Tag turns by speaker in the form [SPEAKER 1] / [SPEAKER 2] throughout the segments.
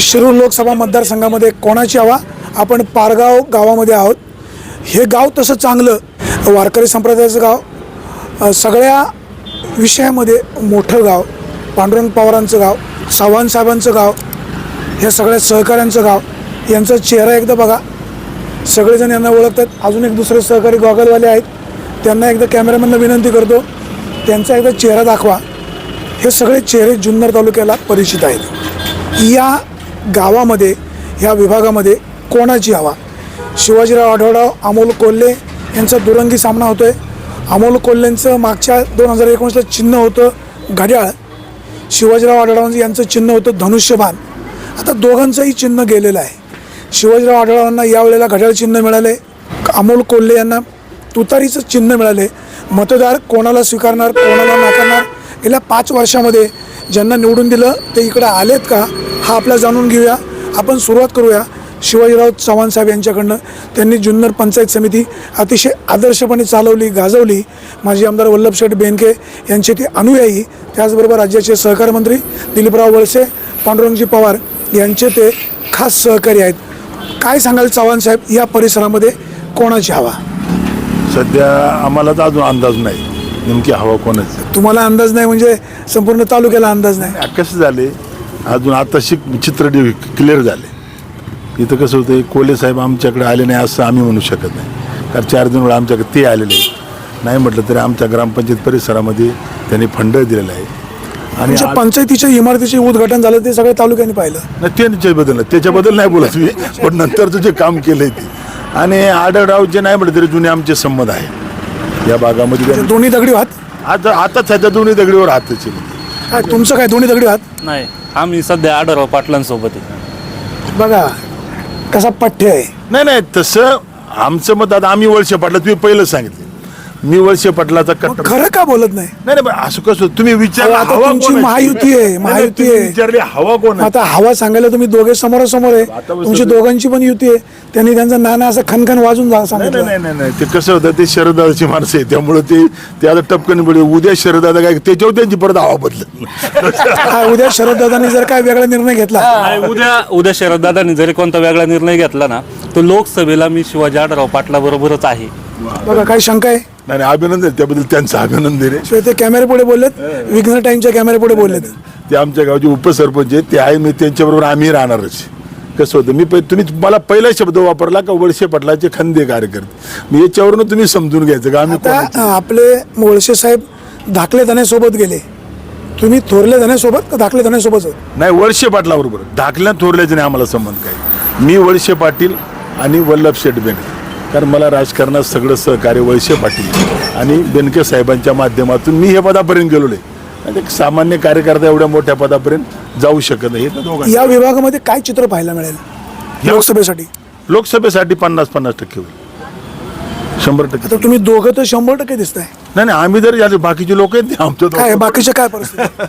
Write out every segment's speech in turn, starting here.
[SPEAKER 1] शिरूर लोकसभा मतदारसंघामध्ये कोणाची हवा? आपण पारगाव गावामध्ये आहोत. हे गाव तसं चांगलं वारकरी संप्रदायाचं गाव सगळ्या विषयामध्ये मोठं गाव पांडुरंग पवारांचं गाव चव्हाण गाव हे सगळ्या सहकाऱ्यांचं गाव यांचा चेहरा एकदा बघा. सगळेजण यांना ओळखतात. अजून एक दुसरे सहकारी गॉगलवाले आहेत. त्यांना एकदा कॅमेरामॅनला विनंती करतो त्यांचा एकदा चेहरा दाखवा. हे सगळे चेहरे जुन्नर तालुक्याला परिचित आहेत. या गावामध्ये ह्या विभागामध्ये कोणाची हवा? शिवाजीराव आढळराव अमोल कोल्हे यांचा दुरंगी सामना होतोय. अमोल कोल्हेंचं मागच्या दोन हजार एकोणीसला चिन्ह होतं घड्याळ. शिवाजीराव आढळराव यांचं चिन्ह होतं धनुष्यबाण. आता दोघांचंही चिन्ह गेलेलं आहे. शिवाजीराव आढळरावांना यावेळेला घड्याळ चिन्ह मिळाले अमोल कोल्हे यांना तुतारीचं चिन्ह मिळाले. मतदार कोणाला स्वीकारणार कोणाला नाकारणार गेल्या पाच वर्षामध्ये ज्यांना निवडून दिलं ते इकडं आलेत का? हा आपला जाणून घेऊया. आपण सुरुवात करूया. शिवाजीराव चव्हाण साहेब यांच्याकडनं. त्यांनी जुन्नर पंचायत समिती अतिशय आदर्शपणे चालवली गाजवली. माजी आमदार वल्लभशेठ बेनके यांचे ते अनुयायी त्याचबरोबर राज्याचे सहकार मंत्री दिलीपराव वळसे पांडुरंगजी पवार यांचे ते खास सहकारी आहेत. काय सांगाल चव्हाण साहेब या परिसरामध्ये कोणाची हवा?
[SPEAKER 2] सध्या आम्हाला तर अजून अंदाज नाही. नेमकी हवा कोणाची?
[SPEAKER 1] तुम्हाला अंदाज नाही म्हणजे संपूर्ण तालुक्याला अंदाज नाही
[SPEAKER 2] कसं झाले? अजून आता शिक चित्र क्लिअर झाले. इथं कसं होतं कोले साहेब आमच्याकडे आले नाही असं आम्ही म्हणू शकत नाही. कारण चार दोन वेळा आमच्याकडे ते आलेले. नाही म्हटलं तरी आमच्या ग्रामपंचायत परिसरामध्ये त्यांनी फंड दिलेला आहे. आणि
[SPEAKER 1] म्हणजे पंचायतीच्या इमारतीचे उद्घाटन झालं ते सगळ्या तालुक्याने पाहिलं.
[SPEAKER 2] नाही त्याच्याबद्दल नाही. त्याच्याबद्दल नाही बोलत मी. पण नंतरचं जे काम केलंय ते. आणि आढळराव जे नाही म्हटलं तरी जुने आमचे संमत आहे. या भागामध्ये त्यांनी-
[SPEAKER 1] दोन्ही दगडी हात
[SPEAKER 2] आता आता सध्या दोन्ही दगडीवर हातच.
[SPEAKER 1] काय तुमचं काय दोन्ही दगडी हात
[SPEAKER 3] नाही आम्ही सध्या आढळराव पाटलांसोबत आहे.
[SPEAKER 1] बघा कसा पठ्य आहे.
[SPEAKER 2] नाही नाही तसं आमचं मत आता आम्ही वळसे पाटला तुम्ही पहिलं सांगितलं. मी वळसे पाटलाचा
[SPEAKER 1] मग
[SPEAKER 2] कट्टर.
[SPEAKER 1] खरं का बोलत नाही?
[SPEAKER 2] नाही नाही पण असं कसं तुम्ही विचार
[SPEAKER 1] अहो, आता तुमची महायुती आहे, महायुती आहे.
[SPEAKER 2] विचारली हवा कोण आहे?
[SPEAKER 1] आता हवा सांगायला तुम्ही दोघे समोरासमोर आहे.
[SPEAKER 2] आता बस-
[SPEAKER 1] तुमची दोघांची पण युती आहे. त्यांनी त्यांचं नाना असं खनखन वाजून जा
[SPEAKER 2] नाही नाही
[SPEAKER 1] सांगितलं.
[SPEAKER 2] नाही नाही नाही ते कसं होतं ते शरदाची माणसं आहे त्यामुळे ते ते आता टपकन पडले उद्या शरदादा काय त्याच्यावर त्यांची परत हवा बदलत
[SPEAKER 1] काय उद्या शरददादांनी जर काय वेगळा निर्णय घेतला.
[SPEAKER 3] आणि उद्या उद्या शरददादांनी जरी कोणता वेगळा निर्णय घेतला ना तो लोकसभेला मी शिवाजी आढळराव पाटला बरोबरच आहे.
[SPEAKER 1] बघा काय शंका आहे?
[SPEAKER 2] नाही नाही, अभिनंदन त्याबद्दल त्यांचं अभिनंदन आहे.
[SPEAKER 1] ते कॅमेरे पुढे बोललेत? विघ्न टाईमच्या कॅमेरे पुढे बोललेत.
[SPEAKER 2] ते आमच्या गावचे उपसरपंच आहेत ते आहे मी त्यांच्याबरोबर आम्ही राहणारच. कसं होतं मी तुम्ही मला पहिला शब्द वापरला का वळसे पटलाचे खंदे कार्यकर्ते? मी याच्यावरून तुम्ही समजून घ्यायचं का आम्ही
[SPEAKER 1] आपले मोळशे साहेब धाकले धन्यासोबत गेले. तुम्ही थोरले धन्यासोबत का धाकले धन्यासोबत होत
[SPEAKER 2] नाही वळसे पाटला बरोबर धाकल्या थोरल्याचे नाही आम्हाला संबंध काय मी वळसे पाटील आणि वल्लभ शेठ कारण मला राजकारणात सगळं सहकार्य वळसे पाटील आणि बेनके साहेबांच्या माध्यमातून मी हे पदापर्यंत गेलो आहे एक सामान्य कार्यकर्ता एवढ्या मोठ्या पदापर्यंत जाऊ शकत नाही. तर.
[SPEAKER 1] या विभागामध्ये काय चित्र पाहायला मिळेल? लोकसभेसाठी.
[SPEAKER 2] लोकसभेसाठी पन्नास पन्नास टक्के होईल. शंभर टक्के.
[SPEAKER 1] आता तुम्ही दोघं तर शंभर टक्के दिसताय.
[SPEAKER 2] नाही नाही आम्ही जर याचे बाकीचे लोक आहेत आमच्या
[SPEAKER 1] बाकीचे काय परिस्थिती?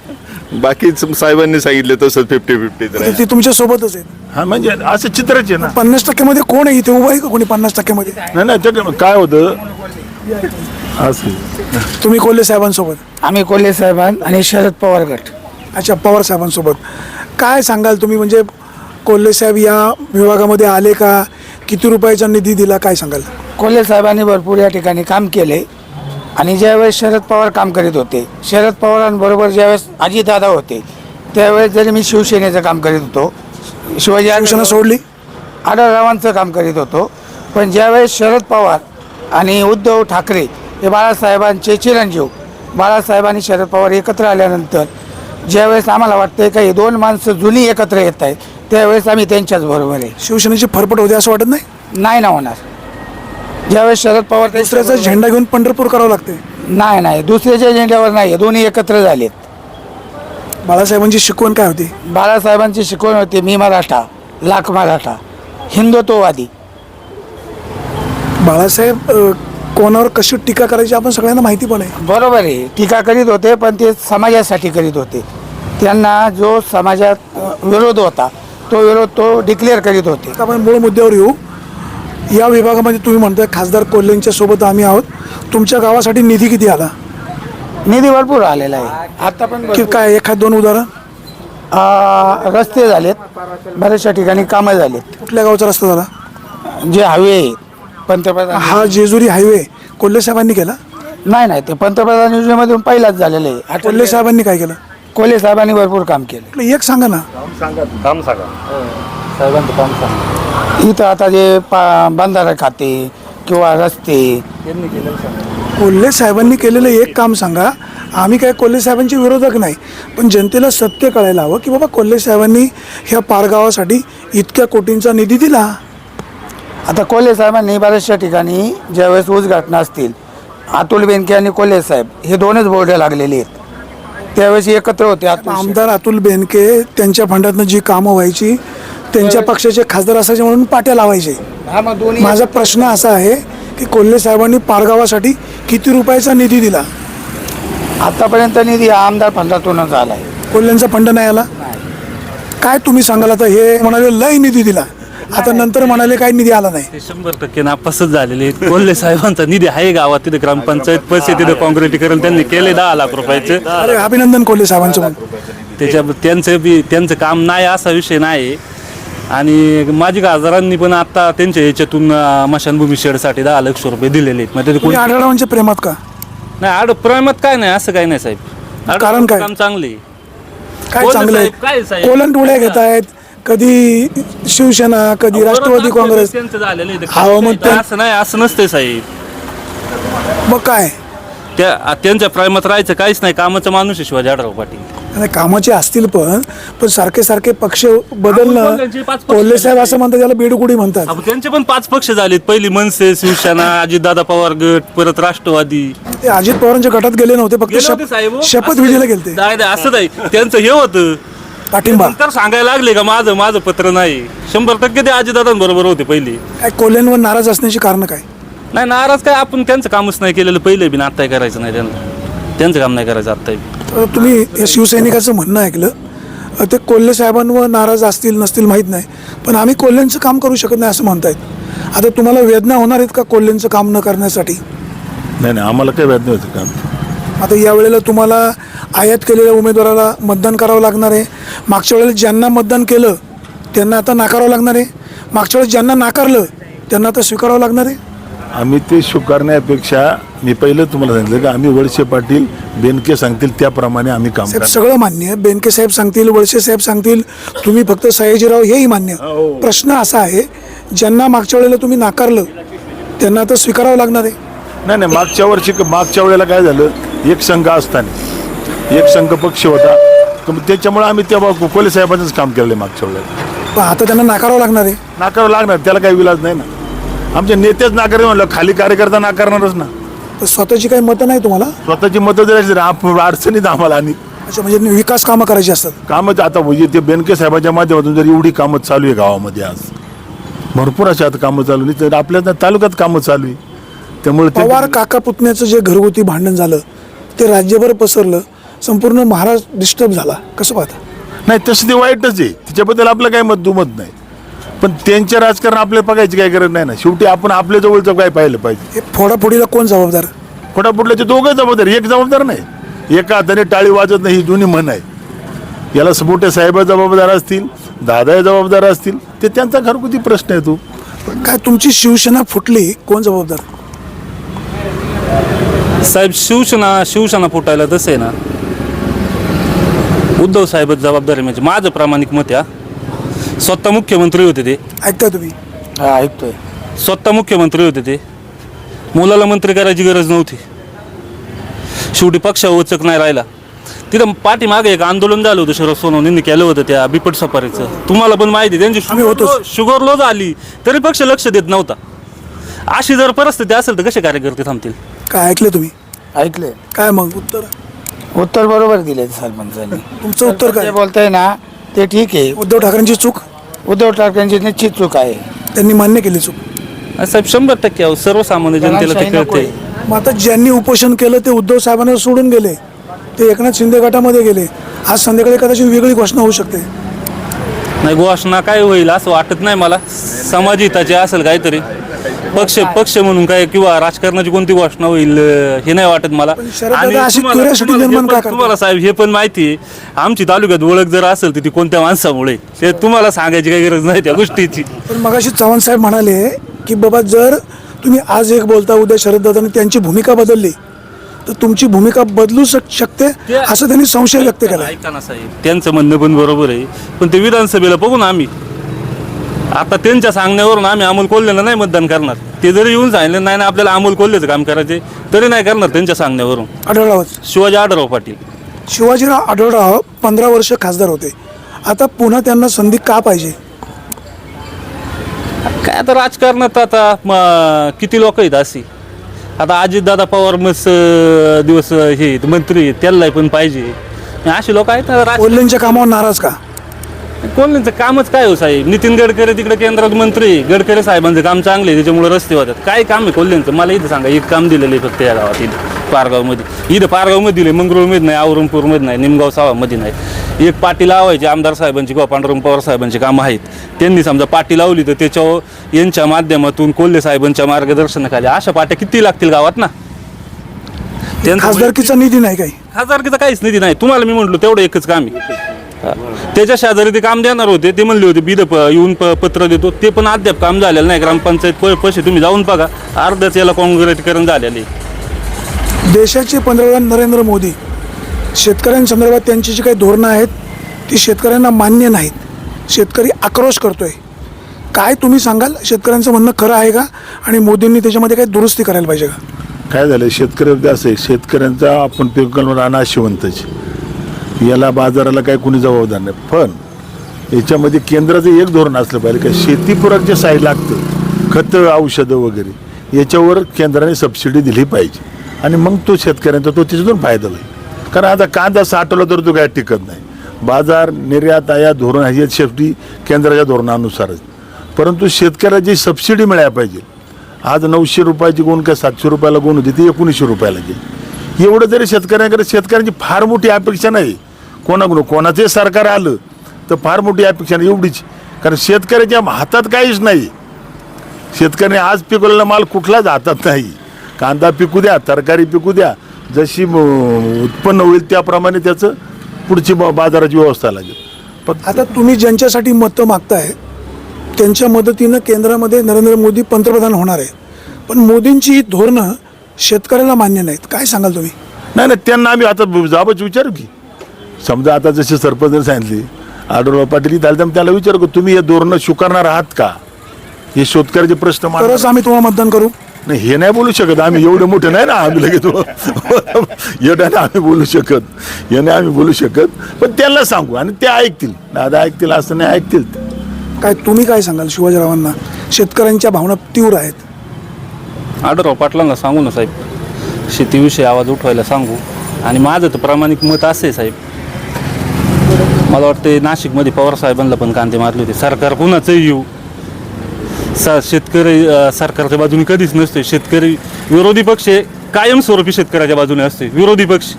[SPEAKER 4] बाकी साहेबांनी सांगितले तसंच फिफ्टी फिफ्टी.
[SPEAKER 1] ती तुमच्या सोबतच आहे
[SPEAKER 2] हा म्हणजे असं चित्रच आहे ना.
[SPEAKER 1] पन्नास टक्क्यामध्ये कोण आहे इथे उभं आहे का कोणी पन्नास टक्क्यामध्ये?
[SPEAKER 2] नाही नाही ते काय होतं? असं.
[SPEAKER 1] तुम्ही कोल्हे साहेबांसोबत?
[SPEAKER 5] आम्ही कोल्हे साहेबां आणि शरद पवार गट.
[SPEAKER 1] अच्छा पवार साहेबांसोबत. काय सांगाल तुम्ही? म्हणजे कोल्हे साहेब या विभागामध्ये आले का? किती रुपयाचा निधी दिला? काय सांगाल?
[SPEAKER 5] कोल्हे साहेबांनी भरपूर या ठिकाणी काम केले. आणि ज्यावेळेस शरद पवार काम करीत होते शरद पवारांबरोबर ज्यावेळेस अजितदादा होते त्यावेळेस जरी मी शिवसेनेचं काम करीत होतो शिवाजी आढळराव-
[SPEAKER 1] सोडली?
[SPEAKER 5] आढळरावांचं काम करीत होतो पण ज्यावेळेस शरद पवार आणि उद्धव ठाकरे हे बाळासाहेबांचे चिरंजीव बाळासाहेब आणि शरद पवार एकत्र आल्यानंतर ज्यावेळेस आम्हाला वाटतंय का ही दोन माणसं जुनी एकत्र येत आहेत त्यावेळेस आम्ही त्यांच्याच बरोबर आहे.
[SPEAKER 1] शिवसेनेची फरफट होते असं वाटत नाही?
[SPEAKER 5] नाही ना होणार. ज्यावेळेस शरद पवार
[SPEAKER 1] दुसऱ्याचा झेंडा घेऊन पंढरपूर करावं लागते.
[SPEAKER 5] नाही नाही. दुसऱ्याच्या झेंड्यावर नाही. दोन्ही एकत्र झालेत.
[SPEAKER 1] बाळासाहेबांची शिकवण काय होती?
[SPEAKER 5] बाळासाहेबांची शिकवण होती मी मराठा लाख मराठा हिंदुत्ववादी.
[SPEAKER 1] बाळासाहेब अ, कोणावर कशी टीका करायची आपण सगळ्यांना माहिती पण आहे.
[SPEAKER 5] बरोबर आहे. टीका करीत होते पण ते समाजासाठी करीत होते. त्यांना जो समाजात अ, विरोध होता तो विरोध तो डिक्लेअर करीत होते.
[SPEAKER 1] आता आपण मूळ मुद्द्यावर येऊ. या विभागामध्ये तुम्ही म्हणताय खासदार कोल्हेंच्या सोबत आम्ही आहोत. तुमच्या गावासाठी निधी किती आला?
[SPEAKER 5] निधी भरपूर आलेला आहे. आता पण
[SPEAKER 1] की. काय एखाद दोन उदाहरण?
[SPEAKER 5] आ, रस्ते झालेत. बऱ्याचशा ठिकाणी कामं झालेत.
[SPEAKER 1] कुठल्या गावचा रस्ता झाला?
[SPEAKER 5] जे हवे पंतप्रधान
[SPEAKER 1] हा जेजुरी हायवे. कोल्हे साहेबांनी केला?
[SPEAKER 5] नाही नाही ते पंतप्रधान योजनेमधून पहिलाच झालेलं आहे.
[SPEAKER 1] कोल्हे
[SPEAKER 5] आठवले
[SPEAKER 1] साहेबांनी काय केलं?
[SPEAKER 5] कोल्हे साहेबांनी भरपूर काम केलं.
[SPEAKER 1] एक सांगा ना.
[SPEAKER 3] काम सांगा. साहेबांचं काम सांगा.
[SPEAKER 5] इथं आता जे पा बंधारा खाते किंवा रस्ते.
[SPEAKER 3] त्यांनी केलेलं सांगा.
[SPEAKER 1] कोल्हे साहेबांनी केलेलं एक काम सांगा. आम्ही काय कोल्हे साहेबांचे विरोधक नाही पण जनतेला सत्य कळायला हवं की बाबा कोल्हे साहेबांनी ह्या पारगावासाठी इतक्या कोटींचा निधी दिला.
[SPEAKER 5] आता कोल्हे साहेबांनी बऱ्याचशा ठिकाणी ज्यावेळेस उद्घाटना असतील अतुल बेनके आणि कोल्हे साहेब हे दोनच बोर्ड लागलेले आहेत. त्यावेळेस एकत्र होते.
[SPEAKER 1] आमदार अतुल बेनके त्यांच्या फंडातनं जी कामं व्हायची त्यांच्या पक्षाचे खासदार असायचे म्हणून पाट्या लावायचे.
[SPEAKER 5] हा मग दोन्ही
[SPEAKER 1] माझा प्रश्न असा आहे की कोल्हे साहेबांनी पारगावासाठी किती रुपयाचा निधी दिला?
[SPEAKER 5] आतापर्यंत निधी हा आमदार फंडातूनच आला आहे
[SPEAKER 1] कोल्ह्यांचा फंड नाही आला? काय तुम्ही सांगाल आता? हे म्हणाले लय निधी दिला. आता नंतर म्हणाले काय निधी आला नाही.
[SPEAKER 3] ते शंभर टक्के नापासच झालेले आहेत. कोल्हे साहेबांचा निधी आहे गावात तिथे ग्रामपंचायत पैसे तिथे काँक्रिटीकरण त्यांनी केले दहा लाख रुपयाचे.
[SPEAKER 1] अरे अभिनंदन कोल्हे साहेबांचं
[SPEAKER 3] त्याच्या त्यांचं बी त्यांचं काम नाही असा विषय नाही. आणि माझी खासदारांनी पण आता त्यांच्या याच्यातून अं, मशानभूमी शेडसाठी दहा लक्ष रुपये दिलेले आहेत. म्हणजे ते कोणी
[SPEAKER 1] तुम्ही आढळरावांच्या प्रेमात का?
[SPEAKER 3] नाही आड प्रेमात काय नाही असं काही नाही साहेब. आड-
[SPEAKER 1] कारण काय?
[SPEAKER 3] काम चांगले
[SPEAKER 1] काय चांगलं
[SPEAKER 3] साहेब, काय
[SPEAKER 1] आहे
[SPEAKER 3] साहेब?
[SPEAKER 1] कोलन टोळ्या घेत आहेत कधी शिवसेना कधी राष्ट्रवादी काँग्रेस.
[SPEAKER 3] त्यांचं झालेलं आहे.
[SPEAKER 1] अहो, मग ते-
[SPEAKER 3] असं नाही असं नसते साहेब.
[SPEAKER 1] मग काय?
[SPEAKER 3] त्या त्यांच्या प्रेमात राहायचं काहीच नाही कामाचा माणूस आहे शिवाजी आढराव पाटील.
[SPEAKER 1] आणि कामाचे असतील पण पण सारखे सारखे पक्ष बदलणं
[SPEAKER 3] कोल्ह्यांचे पाच पक्ष
[SPEAKER 1] कोल्हे साहेब असं म्हणतात त्याला बेडुकुडी म्हणतात.
[SPEAKER 3] अहो, त्यांचे पण पाच पक्ष झालेत. पहिली मनसे शिवसेना अजितदादा पवार गट परत राष्ट्रवादी.
[SPEAKER 1] ते अजित पवारांच्या गटात गेले नव्हते फक्त
[SPEAKER 3] गेले होते
[SPEAKER 1] शप-
[SPEAKER 3] साहेब हो.
[SPEAKER 1] शपथविधीला गेलते.
[SPEAKER 3] नाही नाही, असं नाही. त्यांचं हे होतं.
[SPEAKER 1] पाठिंबा.
[SPEAKER 3] नंतर सांगायला लागले का माझं माझं पत्र नाही. शंभर टक्के ते अजितदादांबरोबर होते पहिले.
[SPEAKER 1] काय कोल्ह्यांवर नाराज असण्याची कारण काय?
[SPEAKER 3] नाही नाराज काय आपण त्यांचं कामच नाही केलेलं. पहिले बी आत्ताही करायचं नाही त्यांना. त्यांचं काम नाही करायचं आत्ताही
[SPEAKER 1] तर तुम्ही या शिवसैनिकाचं म्हणणं ऐकलं. अ, ते कोल्हे साहेबांवर नाराज असतील नसतील माहीत नाही. पण आम्ही कोल्ह्यांचं काम करू शकत नाही असं म्हणतायत. आता तुम्हाला वेदना होणार आहेत का कोल्ह्यांचं काम न करण्यासाठी?
[SPEAKER 2] नाही नाही आम्हाला काही व्याज नाही होतं काम
[SPEAKER 1] आता या वेळेला तुम्हाला आयात केलेल्या उमेदवाराला मतदान करावं लागणार आहे. मागच्या वेळेला ज्यांना मतदान केलं त्यांना आता नाकारावं लागणार आहे. मागच्या वेळेस ज्यांना नाकारलं त्यांना आता स्वीकारावं लागणार आहे.
[SPEAKER 2] आम्ही ते स्वीकारण्यापेक्षा मी पहिलं तुम्हाला सांगितलं की आम्ही वळसे पाटील बेनके सांगतील त्याप्रमाणे आम्ही काम
[SPEAKER 1] साहेब
[SPEAKER 2] करणार
[SPEAKER 1] सगळं मान्य आहे. बेनके साहेब सांगतील वळसे साहेब सांगतील तुम्ही फक्त सयाजीराव हेही मान्य प्रश्न असा आहे ज्यांना मागच्या वेळेला तुम्ही नाकारलं त्यांना आता स्वीकारावं लागणार आहे.
[SPEAKER 2] नाही नाही मागच्या वर्षी मागच्या वेळेला काय झालं एक संघ असताना एक संघ पक्ष होता तर मग त्याच्यामुळे आम्ही तेव्हा कोले साहेबांचंच काम केलं आहे मागच्या वेळेला.
[SPEAKER 1] पण आता त्यांना नाकारावं लागणार आहे.
[SPEAKER 2] नाकारावं लागणार त्याला काही विलाज नाही ना. आमचे नेतेच नाकारले म्हणलं. खाली कार्यकर्ता नाकारणारच ना.
[SPEAKER 1] तर स्वतःची काही मतं नाही तुम्हाला?
[SPEAKER 2] स्वतःची मतं द्यायची अडचणीत आम्हाला आणि
[SPEAKER 1] अच्छा म्हणजे विकास कामं करायची असतात.
[SPEAKER 2] कामं आता म्हणजे ते बेनके साहेबांच्या माध्यमातून जर एवढी कामं चालू आहे गावामध्ये आज. भरपूर अशी आता कामं चालू नाही तर आपल्या तालुक्यात कामं चालू आहे. त्यामुळे ते-
[SPEAKER 1] पवार काका पुतण्याचं जे घरगुती भांडण झालं ते राज्यभर पसरलं संपूर्ण महाराष्ट्र डिस्टर्ब झाला. कसं पाहता?
[SPEAKER 2] नाही तसं ते वाईटच आहे. त्याच्याबद्दल आपलं काही मत दुमत नाही. पण त्यांच्या राजकारण आपल्याला बघायची काही गरज नाही ना. शेवटी आपण आपल्या जवळचं काय पाहिलं पाहिजे.
[SPEAKER 1] हे फोडाफोडीला कोण जबाबदार?
[SPEAKER 2] खोटापुटल्याचे दोघं जबाबदार एक जबाबदार नाही. एका हाताने टाळी वाजत नाही ही जुनी म्हण आहे. याला मोठे साहेब जबाबदार असतील दादा जबाबदार असतील ते त्यांचा घरगुती प्रश्न आहे तो.
[SPEAKER 1] काय तुमची शिवसेना फुटली? कोण जबाबदार?
[SPEAKER 3] साहेब शिवसेना शिवसेना फुटायला तसं आहे ना. उद्धव साहेबच जबाबदारी म्हणजे माझं प्रामाणिक मत आहे हा. स्वतः मुख्यमंत्री होते ते.
[SPEAKER 1] ऐकता तुम्ही?
[SPEAKER 5] हा ऐकतोय.
[SPEAKER 3] स्वतः मुख्यमंत्री होते ते. मुलाला मंत्री करायची गरज नव्हती. शेवटी पक्ष वचक नाही राहिला. तिथं पाठीमागे एक आंदोलन झालं होतं शरद सोनवणेंनी केलं होतं त्या बिपट सफारीचं. तुम्हाला पण माहिती आहे, त्यांची
[SPEAKER 1] आम्ही.
[SPEAKER 3] लो- शुगर लो झाली तरी पक्ष लक्ष देत नव्हता. अशी जर परिस्थिती असेल तर कसे कार्यकर्ते थांबतील?
[SPEAKER 1] काय ऐकले तुम्ही?
[SPEAKER 5] ऐकले
[SPEAKER 1] काय मग उत्तर?
[SPEAKER 5] उत्तर बरोबर दिले सरपंचांनी.
[SPEAKER 1] तुमचं उत्तर काय?
[SPEAKER 5] बोलताय ना ते ठीक आहे.
[SPEAKER 1] उद्धव ठाकरेंची चूक?
[SPEAKER 5] उद्धव ठाकरेंची निश्चित चूक आहे.
[SPEAKER 1] त्यांनी मान्य केली चूक.
[SPEAKER 3] साहेब शंभर टक्के अहो, सर्वसामान्य जनतेला ते कळते.
[SPEAKER 1] मग आता ज्यांनी उपोषण केलं ते उद्धव साहेबांना सोडून गेले. ते एकनाथ शिंदे गटामध्ये गेले. आज संध्याकाळी कदाचित वेगळी घोषणा होऊ शकते.
[SPEAKER 3] नाही घोषणा काय होईल असं वाटत नाही मला. समाज हिताचे असेल काहीतरी. पक्ष पक्ष म्हणून काय किंवा राजकारणाची कोणती घोषणा होईल हे नाही वाटत मला. आणि? तुम्हाला साहेब हे पण माहिती आहे. आमची तालुक्यात ओळख जर असेल तर ती कोणत्या माणसामुळे? ते तुम्हाला सांगायची काही गरज नाही त्या गोष्टीची.
[SPEAKER 1] पण मगाशी चव्हाण साहेब म्हणाले की बाबा जर तुम्ही आज एक बोलता उद्या शरददादांनी त्यांची भूमिका बदलली तर तुमची भूमिका बदलू शक शकते असं त्यांनी संशय व्यक्त केला
[SPEAKER 3] ऐका ना साहेब त्यांचं म्हणणं पण बरोबर आहे. पण ते विधानसभेला बघू ना आम्ही. आता त्यांच्या सांगण्यावरून आम्ही अमोल कोल्हेला नाही मतदान करणार. ते जरी येऊन सांगितलं नाही ना आपल्याला अमोल कोल्हेचं काम करायचे तरी नाही करणार त्यांच्या सांगण्यावरून.
[SPEAKER 1] आढळरावच
[SPEAKER 3] शिवाजी आढळराव पाटील.
[SPEAKER 1] शिवाजीराव आढळराव पंधरा वर्ष खासदार होते. आता पुन्हा त्यांना संधी का पाहिजे?
[SPEAKER 3] काय आता राजकारणात आता म, किती लोक आहेत अशी? आता अजितदादा पवार मस्त दिवस हे आहेत, मंत्री आहेत, त्यांना पण पाहिजे. अशी लोक आहेत ना राज
[SPEAKER 1] कोल्हेंच्या कामावर नाराज का?
[SPEAKER 3] कोल्ह्यांचं कामच काय हो साहेब? नितीन गडकरी तिकडे केंद्रात मंत्री. गडकरी साहेबांचं काम चांगले त्याच्यामुळे रस्ते होतात काय काम आहे कोल्ह्यांचं मला इथं सांगा एक काम दिलेलं आहे फक्त या गावात इथं पारगावमध्ये. इथं पारगावमध्ये दिले मंगरुळमध्ये नाही औरंगपूरमध्ये नाही निमगाव सावामध्ये नाही. एक पाटी लावायची आमदार साहेबांची किंवा पांडुरंग पवार साहेबांची कामं आहेत. त्यांनी समजा पाटी लावली तर त्याच्यावर यांच्या माध्यमातून कोल्हे साहेबांच्या मार्गदर्शनाखाली अशा पाट्या किती लागतील गावात ना? त्यांचं
[SPEAKER 1] खासदारकीचा निधी नाही काही.
[SPEAKER 3] खासदारकीचा काहीच निधी नाही. तुम्हाला मी म्हटलो तेवढं एकच काम आहे. त्याच्या शेजारी ते काम देणार होते. ते म्हणले होते बिद येऊन प पत्र देतो. ते पण अद्याप काम झालेलं नाही. ग्रामपंचायत पैसे तुम्ही जाऊन बघा. अर्ध्याच याला काँग्रेसीकरण झालेले
[SPEAKER 1] देशाचे पंतप्रधान नरेंद्र मोदी शेतकऱ्यांसंदर्भात त्यांची जी काही धोरणं आहेत ती शेतकऱ्यांना मान्य नाहीत. शेतकरी आक्रोश करतोय. काय तुम्ही सांगाल? शेतकऱ्यांचं म्हणणं खरं आहे का? आणि मोदींनी त्याच्यामध्ये काही दुरुस्ती करायला पाहिजे का?
[SPEAKER 2] काय झालं? शेतकरी असं आहे. शेतकऱ्यांचा आपण पिकल अनाशिवंतच याला बाजाराला काय कुणी जबाबदार नाही. पण याच्यामध्ये केंद्राचं एक धोरण असलं पाहिजे का शेतीपूरक जे साई लागतं खतं औषधं वगैरे याच्यावर केंद्राने सबसिडी दिली पाहिजे. आणि मग तो शेतकऱ्यांचा तो त्याच्यातून फायदा होईल. कारण आता कांदा साठवला तर तो काय टिकत नाही. बाजार निर्यात आयात धोरण हे शेवटी केंद्राच्या धोरणानुसारच. परंतु शेतकऱ्याला जी सबसिडी मिळायला पाहिजे आज नऊशे रुपयाची गुण काय सातशे रुपयाला गुण होती ती एकोणीसशे रुपयाला गेली. एवढं जरी शेतकऱ्यांकडे शेतकऱ्यांची फार मोठी अपेक्षा नाही. कोणाकडून? कोणाचे सरकार आलं तर फार मोठी अपेक्षा नाही एवढीच. कारण शेतकऱ्याच्या हातात काहीच नाही. शेतकऱ्याने आज पिकवलेला माल कुठलाच हातात नाही. कांदा पिकू द्या तरकारी पिकू द्या जशी उत्पन्न होईल त्याप्रमाणे त्याचं पुढची बाजाराची व्यवस्था लागेल. पण
[SPEAKER 1] आता तुम्ही ज्यांच्यासाठी मतं मागताय त्यांच्या मदतीनं केंद्रामध्ये नरेंद्र मोदी पंतप्रधान होणार आहे पण मोदींची ही धोरणं शेतकऱ्याला मान्य नाहीत. काय सांगाल तुम्ही?
[SPEAKER 2] नाही नाही त्यांना आम्ही आता जाबच विचारू की. समजा आता जसे सरपंच सांगितले आढळराव पाटील इथं आले तर त्याला विचारू का तुम्ही हे धोरणं स्वीकारणार आहात का? हे शेतकऱ्याचे प्रश्न मांडणार.
[SPEAKER 1] तरच आम्ही तुम्हाला मतदान करू.
[SPEAKER 2] नाही हे नाही बोलू शकत. आम्ही एवढे मोठे नाही ना आम्ही लगेच हे नाही ना आम्ही बोलू शकत. हे नाही आम्ही बोलू शकत. पण त्यांना सांगू आणि ते ऐकतील. दादा ऐकतील असं नाही ऐकतील.
[SPEAKER 1] काय तुम्ही काय सांगाल शिवाजीरावांना? शेतकऱ्यांच्या भावना तीव्र आहेत.
[SPEAKER 3] आढळराव पाटलांना सांगू ना साहेब. शेतीविषयी आवाज उठवायला सांगू. आणि माझं तर प्रामाणिक मत असं आहे साहेब. मला वाटतं नाशिकमध्ये पवार साहेबांना पण कांदे मारले होते. सरकार कुणाचंही येऊ. स शेतकरी सरकारच्या बाजूने कधीच नसते. शेतकरी विरोधी पक्ष हे कायमस्वरूपी शेतकऱ्याच्या बाजूने असते. विरोधी पक्ष.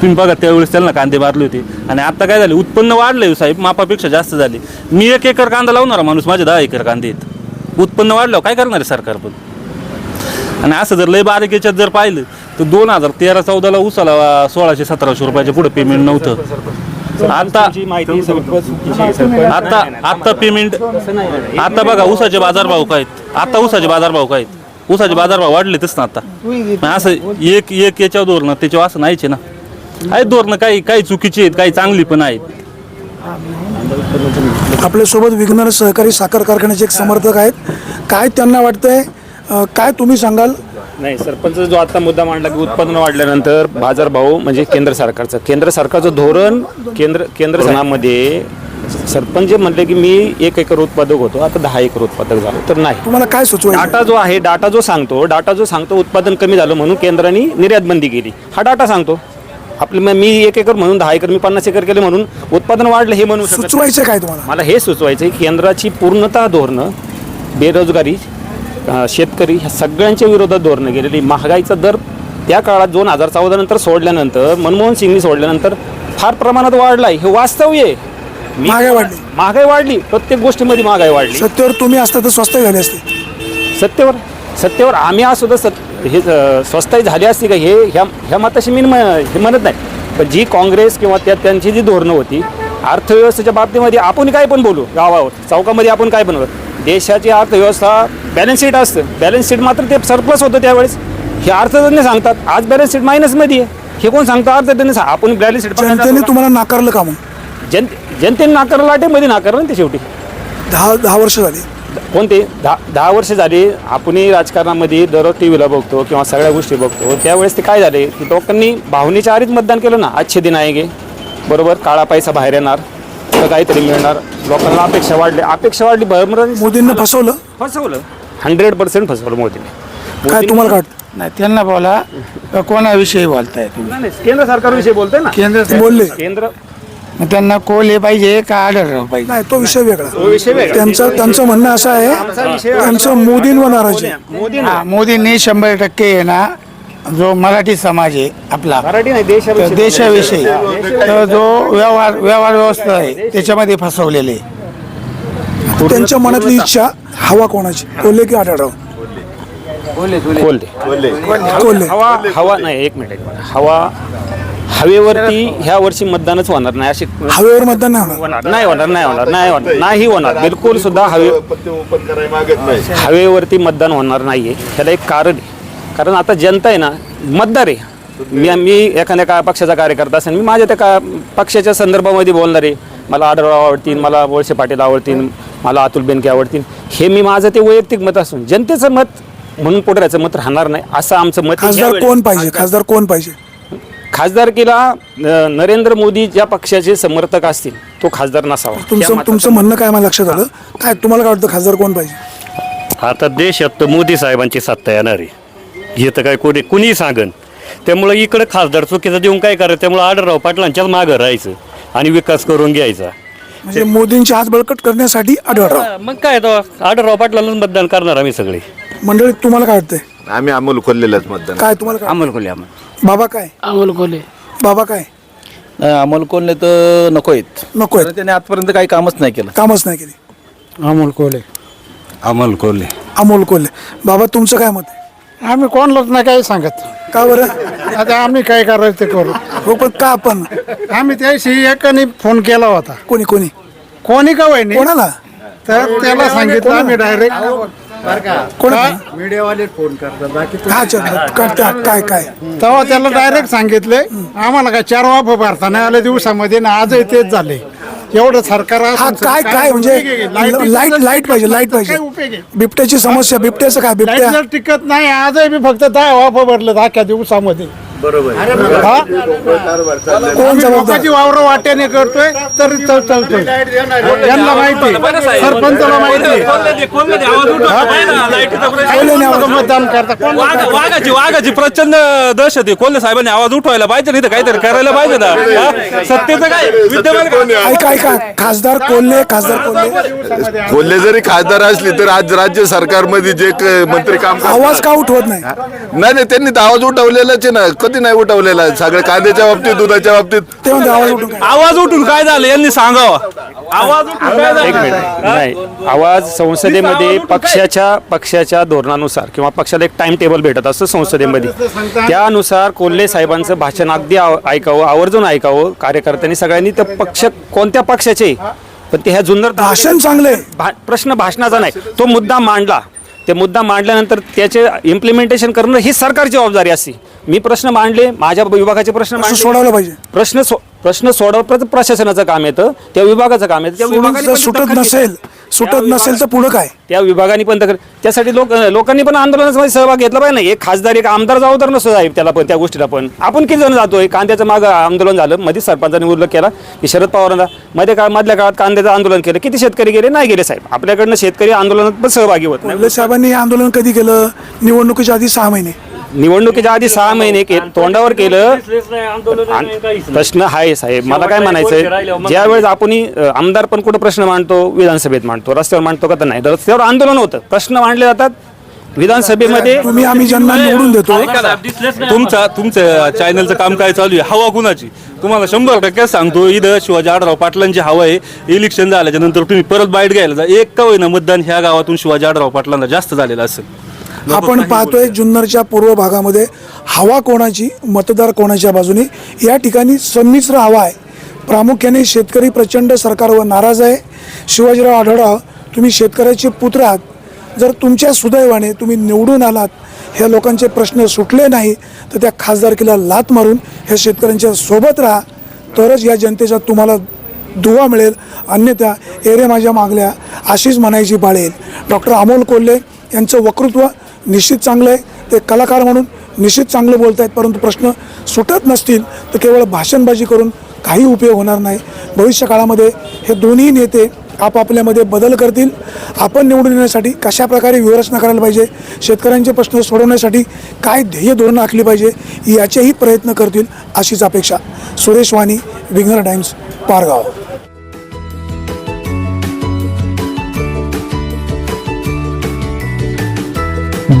[SPEAKER 3] तुम्ही बघा त्यावेळेस त्यांना कांदे मारले होते. आणि आता काय झाले? उत्पन्न वाढले हो साहेब. मापापेक्षा जास्त झाले. मी एक एकर कांदा लावणारा माणूस माझे दहा एकर कांदे आहेत. उत्पन्न वाढल्यावर काय करणार आहे सरकार पण? आणि असं जर लय बारीक याच्यात जर पाहिलं तर दोन हजार तेरा चौदाला उसाला सोळाशे सतराशे रुपयाच्या पुढे पेमेंट नव्हतं. आता आता आता पेमेंट आता बघा उसाचे बाजारभाव काय आहेत? आता उसाचे बाजारभाव काय आहेत? उसाचे बाजारभाव वाढलेतच ना आता. मग असं एक एक याच्यावर धोरणं त्याच्यावर असं नाहीचे ना. आहेत धोरणं काही काही चुकीची आहेत काही चांगली पण आहेत.
[SPEAKER 1] आपल्यासोबत विघ्नर सहकारी साखर कारखान्याचे एक समर्थक आहेत. काय त्यांना वाटतंय? अं, काय तुम्ही सांगाल?
[SPEAKER 6] नाही सरपंच जो आता मुद्दा मांडला की उत्पादन वाढल्यानंतर बाजारभाव म्हणजे केंद्र सरकारचं. केंद्र सरकारचं धोरण केंद्र केंद्र सरकारमध्ये सरपंच जे म्हणले की मी एक एकर उत्पादक होतो आता दहा एकर उत्पादक झालो तर नाही.
[SPEAKER 1] तुम्हाला काय सुचवायचं?
[SPEAKER 6] डाटा जो आहे डाटा जो सांगतो डाटा जो सांगतो उत्पादन कमी झालं म्हणून केंद्राने निर्यात बंदी केली. हा डाटा सांगतो. आपले मग मी एक एकर म्हणून दहा एकर मी पन्नास एकर केले म्हणून उत्पादन वाढलं हे म्हणू शकत नाही.
[SPEAKER 1] सुचवायचं काय तुम्हाला?
[SPEAKER 6] मला हे सुचवायचं आहे केंद्राची पूर्णतः धोरणं बेरोजगारी शेतकरी ह्या सगळ्यांच्या विरोधात धोरणं गेलेली. महागाईचा दर त्या काळात दोन हजार चौदा नंतर सोडल्यानंतर मनमोहन सिंगनी सोडल्यानंतर फार प्रमाणात वाढलाय. हे वास्तव आहे. मी-
[SPEAKER 1] महागाई वाढली.
[SPEAKER 6] महागाई वाढली. प्रत्येक गोष्टीमध्ये महागाई वाढली.
[SPEAKER 1] सत्तेवर तुम्ही असता तर स्वस्त झाले असते.
[SPEAKER 6] सत्तेवर सत्तेवर आम्ही आज सुद्धा सत हे अ, स्वस्ताई झाली असती का? हे ह्या ह्या मताशी मी म- हे म्हणत नाही. पण जी काँग्रेस किंवा त्या त्यांची जी धोरणं होती अर्थव्यवस्थेच्या बाबतीमध्ये आपण काय पण बोलू गावावर चौकामध्ये आपण काय पण बोलू. देशाची अर्थव्यवस्था बॅलन्स शीट असतं. बॅलन्स शीट मात्र ते सरप्लस होतं त्यावेळेस. हे अर्थतज्ञ सांगतात आज बॅलन्स शीट मायनसमध्ये आहे. हे कोण सांगतं? अर्थतज्ञ सांग आपण बॅलन्स शीट
[SPEAKER 1] जनतेने तुम्हाला नाकारलं का मग?
[SPEAKER 6] जन जनतेने नाकारलं लाटेमध्ये नाकारलं ना ते शेवटी.
[SPEAKER 1] दहा दहा वर्ष झाली.
[SPEAKER 6] कोणते? दहा दहा वर्ष झाली आपणही राजकारणामध्ये दररोज टी व्हीला बघतो किंवा सगळ्या गोष्टी बघतो. त्यावेळेस ते काय झाले? की लोकांनी भावनेच्या आधीच मतदान केलं ना आजचे दिन आहे गे. बरोबर? काळा पैसा बाहेर येणार तर काहीतरी मिळणार. लोकांना अपेक्षा वाढली. अपेक्षा वाढली
[SPEAKER 1] मोदींना फसवलं?
[SPEAKER 6] फसवलं. हंड्रेड पर्सेंट फसवलं मोदीने.
[SPEAKER 1] काय तुम्हाला काय वाटतं?
[SPEAKER 5] नाही त्यांना बोला का कोणाविषयी बोलताय तुम्ही?
[SPEAKER 6] नाही, नाही, केंद्र सरकारविषयी बोलतोय ना.
[SPEAKER 5] केंद्र
[SPEAKER 1] ते बोलले.
[SPEAKER 6] केंद्र
[SPEAKER 5] मग त्यांना कोले पाहिजे का आढळराव पाहिजे?
[SPEAKER 1] नाही तो विषय वेगळा.
[SPEAKER 6] विषय वेगळा.
[SPEAKER 1] त्यांचं त्यांचं म्हणणं असं आहे त्यांचं मोदींवर नाराजी आहे.
[SPEAKER 6] मोदी
[SPEAKER 5] हा मोदींनी शंभर टक्के आहे ना जो मराठी समाज आहे आपला
[SPEAKER 6] मराठी नाही
[SPEAKER 5] तर
[SPEAKER 6] देशाविषयी
[SPEAKER 5] देशाविषयी तर जो व्यवहार व्यवहार व्यवस्था आहे त्याच्यामध्ये फसवलेले
[SPEAKER 1] त्यांच्या मनातली इच्छा हवा कोणाची? कोल्हे की आढळराव?
[SPEAKER 6] बोलते
[SPEAKER 1] कोल्हे.
[SPEAKER 6] हवा हवा नाही एक मिनिट. एक मिनिट. हवा हवेवरती ह्या वर्षी मतदानच होणार नाही. अशी
[SPEAKER 1] हवेवर मतदान नाही होणार.
[SPEAKER 6] होणार. नाही होणार नाही होणार नाही होणार. नाही होणार. बिलकुल सुद्धा हवे
[SPEAKER 4] पत्ते ओपन करायला मागत नाही
[SPEAKER 6] हवेवरती मतदान होणार नाहीये. त्याला एक कारण आहे. कारण आता जनता आहे ना मतदार आहे. मी मी एखाद्या का पक्षाचा कार्यकर्ता असेल मी माझ्या त्या का पक्षाच्या संदर्भामध्ये बोलणार आहे. मला आढळराव आवडतील मला वळसे पाटील आवडतील मला अतुल बेनके आवडतील. हे मी माझं ते वैयक्तिक मत असून जनतेचं मत म्हणून पुढऱ्याचं मत राहणार नाही असं आमचं मत आहे.
[SPEAKER 1] खासदार कोण पाहिजे? खासदार कोण पाहिजे?
[SPEAKER 6] खासदारकीला नरेंद्र मोदी ज्या पक्षाचे समर्थक असतील तो खासदार नसावा.
[SPEAKER 1] तुमचं तुमचं म्हणणं काय मला लक्षात आलं? काय तुम्हाला काय वाटतं खासदार कोण पाहिजे?
[SPEAKER 7] आता देशात तर मोदी साहेबांची सत्ता येणार आहे. हे तर काय कोणी कुणीही सांगन. त्यामुळं इकडं खासदार चुकीचं देऊन काय करायचं? त्यामुळं आढळराव पाटलांच्याच मागं राहायचं आणि विकास करून घ्यायचा.
[SPEAKER 1] म्हणजे मोदींची हात बळकट करण्यासाठी आढळराव
[SPEAKER 7] मग काय तो आढळराव पाटलांनाच मतदान करणार आम्ही सगळे.
[SPEAKER 1] मंडळी तुम्हाला काय वाटतंय?
[SPEAKER 4] आम्ही अमोल खोललेलंच मतदान.
[SPEAKER 1] काय तुम्हाला काय?
[SPEAKER 8] अमोल कोल्हे अमोल.
[SPEAKER 1] बाबा काय?
[SPEAKER 8] अमोल कोल्हे
[SPEAKER 1] बाबा काय?
[SPEAKER 8] अमोल कोल्हे तर नको आहेत.
[SPEAKER 1] नको आहेत.
[SPEAKER 8] त्याने आजपर्यंत काही कामच नाही केलं.
[SPEAKER 1] कामच नाही केली.
[SPEAKER 9] अमोल कोले
[SPEAKER 8] अमोल कोल्हे
[SPEAKER 1] अमोल कोल्हे बाबा तुमचं काय मत आहे?
[SPEAKER 9] आम्ही कोणालाच नाही काही सांगत.
[SPEAKER 1] का बरं?
[SPEAKER 9] आता आम्ही काय करायचं ते करू.
[SPEAKER 1] हो पण का आपण?
[SPEAKER 9] आम्ही त्याशी एकाने फोन केला होता.
[SPEAKER 1] कोणी कोणी?
[SPEAKER 9] कोणी का वहिनी?
[SPEAKER 1] कोणाला?
[SPEAKER 9] तर त्याला सांगितलं आम्ही डायरेक्ट
[SPEAKER 1] कोणा? अच्छा काय काय काय?
[SPEAKER 9] तेव्हा त्याला डायरेक्ट सांगितले आम्हाला काय चार वाफ भरता नाही आले दिवसामध्ये ना आजही तेच झाले. एवढं सरकार
[SPEAKER 1] हा काय काय म्हणजे लाइट लाइट पाहिजे
[SPEAKER 9] लाइट
[SPEAKER 1] पाहिजे. बिबट्याची समस्या बिबट्याचं काय बिबट्या
[SPEAKER 9] टिकत नाही आजही मी फक्त दहा वाफ भरले अख्ख्या दिवसामध्ये. लोकांची वावर वाट्याने करतोय तरी चल चालतोय. यांना माहिती सरपंचाला माहिती मतदान करता. कोण
[SPEAKER 3] वाघ- वाघाची वाघाची प्रचंड दहशत आहे. कोल्हे साहेबांनी आवाज उठवायला पाहिजे नाही तर काहीतरी करायला पाहिजे ना. हा? सत्तेचं काय? विद्यमान काय?
[SPEAKER 1] ऐका ऐका. खासदार कोल्हे खासदार कोल्हे.
[SPEAKER 4] खोलले जरी खासदार असली तर आज राज्य सरकारमध्ये जे मंत्री काम करतात-
[SPEAKER 1] आवाज का उठवत नाही?
[SPEAKER 4] नाही नाही त्यांनी तर आवाज उठवलेलाच आहे ना. कधी नाही उठवलेला. सगळ्या कांद्याच्या बाबतीत दुधाच्या बाबतीत.
[SPEAKER 1] ते म्हणते आवाज उठून काय?
[SPEAKER 3] आवाज उठून काय झालं? यांनी सांगावं. आवाज उठून काय
[SPEAKER 6] एक
[SPEAKER 3] झालं
[SPEAKER 6] मिनिट नाही आवाज संसदेमध्ये पक्षाच्या पक्षाच्या धोरणानुसार किंवा पक्षाला एक टाइम टेबल भेटत असतं संसदेमध्ये. त्यानुसार कोल्हे साहेबांचं भाषण अगदी आव- ऐकावं आवर्जून ऐकावं. कार्यकर्त्यांनी सगळ्यांनी तर पक्ष कोणत्या पक्षाचे? पण ते ह्या जुन्नर
[SPEAKER 1] भाषण चांगले
[SPEAKER 6] भा- प्रश्न भाषणाचा नाही. तो मुद्दा मांडला. ते मुद्दा मांडल्यानंतर त्याचे इम्प्लिमेंटेशन करणं ही सरकारची जबाबदारी असते मी प्रश्न मांडले माझ्या विभागाचे प्रश्न मांडले.
[SPEAKER 1] सोडवलं पाहिजे.
[SPEAKER 6] प्रश्न सो प्रश्न सोडवत प्रशासनाचं काम येतं त्या विभागाचं काम येतं. त्या पण
[SPEAKER 1] सुटत. नसेल सुटत नसेल तर पुढं काय?
[SPEAKER 6] त्या विभागाने पण त्यासाठी लोक लोकांनी पण आंदोलनामध्ये सहभाग घेतला पाहिजे ना. एक खासदार एक आमदार जबाबदार नसतो साहेब त्याला पण त्या गोष्टीला पण. आपण किती जण जातोय? कांद्याचं मागं आंदोलन झालं. मध्ये सरपंचांनी उल्लेख केला. की शरद पवारांना. मध्ये काळ मधल्या काळात कांद्याचं आंदोलन केलं. किती शेतकरी गेले? नाही गेले साहेब. आपल्याकडनं शेतकरी आंदोलनात पण सहभागी होत नाही.
[SPEAKER 1] साहेबांनी आंदोलन कधी केलं? निवडणुकीच्या आधी सहा महिने.
[SPEAKER 6] निवडणुकीच्या आधी सहा महिने के तोंडावर केलं. आणि प्रश्न आहे साहेब मला काय म्हणायचंय ज्या वेळेस आपण आमदार पण कुठं प्रश्न मांडतो विधानसभेत मांडतो रस्त्यावर मांडतो का तर नाही. रस्त्यावर आंदोलन होतं. प्रश्न मांडले जातात विधानसभेमध्ये.
[SPEAKER 1] तुम्ही आम्ही ज्यांना निवडून देतो.
[SPEAKER 3] तुमचा तुमच्या चॅनलचं काम काय चालू आहे. हवा कुणाची? तुम्हाला शंभर टक्के सांगतो इथं शिवाजी आढराव पाटलांची हवा आहे. इलेक्शन झाल्याच्यानंतर तुम्ही परत बाईट घ्यायला जा. एक का होईना मतदान ह्या गावातून शिवाजी आढराव पाटलांना जास्त झालेलं असेल.
[SPEAKER 1] आपण पाहतोय जुन्नरच्या पूर्व भागामध्ये हवा कोणाची मतदार कोणाच्या बाजूने? या ठिकाणी संमिश्र हवा आहे. प्रामुख्याने शेतकरी प्रचंड सरकारवर नाराज आहे. शिवाजीराव आढळराव तुम्ही शेतकऱ्याचे पुत्र आहात. जर तुमच्या सुदैवाने तुम्ही निवडून आलात ह्या लोकांचे प्रश्न सुटले नाही तर त्या खासदारकीला लात मारून ह्या शेतकऱ्यांच्या सोबत राहा. तरच या जनतेचा तुम्हाला दुवा मिळेल. अन्यथा एरे माझ्या मागल्या अशीच म्हणायची पाळेल डॉक्टर अमोल कोल्हे यांचं वक्तृत्व निश्चित चांगलं आहे. ते कलाकार म्हणून निश्चित चांगलं बोलत आहेत परंतु प्रश्न सुटत नसतील तर केवळ भाषणबाजी करून काही उपयोग होणार नाही. भविष्य काळामध्ये हे दोन्ही नेते आपापल्यामध्ये बदल करतील. आपण निवडून येण्यासाठी कशा प्रकारे व्यूहरचना करायला पाहिजे? शेतकऱ्यांचे प्रश्न सोडवण्यासाठी काय ध्येय धोरणं आखली पाहिजे? याचेही प्रयत्न करतील अशीच अपेक्षा. सुरेश वाणी विघ्नर टाइम्स पारगाव.